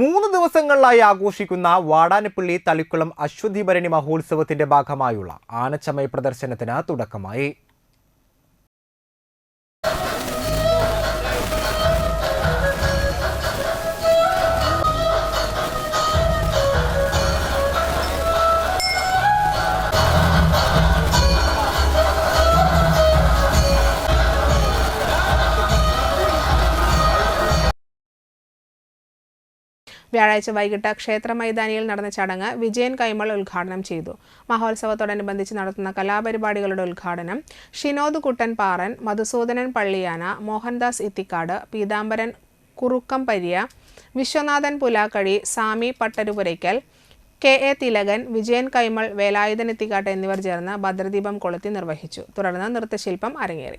മൂന്ന് ദിവസങ്ങളിലായി ആഘോഷിക്കുന്ന വാടാനപ്പള്ളി തളിക്കുളം അശ്വതി ഭരണി മഹോത്സവത്തിന്റെ ഭാഗമായുള്ള ആനച്ചമയ പ്രദർശനത്തിന് തുടക്കമായി. വ്യാഴാഴ്ച വൈകിട്ട് ക്ഷേത്ര മൈതാനിയിൽ നടന്ന ചടങ്ങ് വിജയൻ കൈമൾ ഉദ്ഘാടനം ചെയ്തു. മഹോത്സവത്തോടനുബന്ധിച്ച് നടത്തുന്ന കലാപരിപാടികളുടെ ഉദ്ഘാടനം ഷിനോദ് കുട്ടൻ പാറൻ മധുസൂദനൻ പള്ളിയാന മോഹൻദാസ് ഇത്തിക്കാട് പീതാംബരൻ കുറുക്കം പരിയ വിശ്വനാഥൻ പുലാക്കഴി സാമി പട്ടരുപുരയ്ക്കൽ കെ എ തിലകൻ വിജയൻ കൈമൾ വേലായുധൻ എത്തിക്കാട്ട് എന്നിവർ ചേർന്ന് ഭദ്രദീപം കൊളുത്തി നിർവഹിച്ചു. തുടർന്ന് നൃത്തശില്പം അരങ്ങേറി.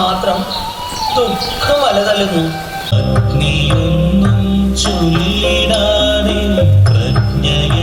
മാത്രം ദുഃഖം അലതല്ലുന്നു അഗ്നിയൊന്നും ചൊല്ലിടാതെ പ്രജ്ഞയ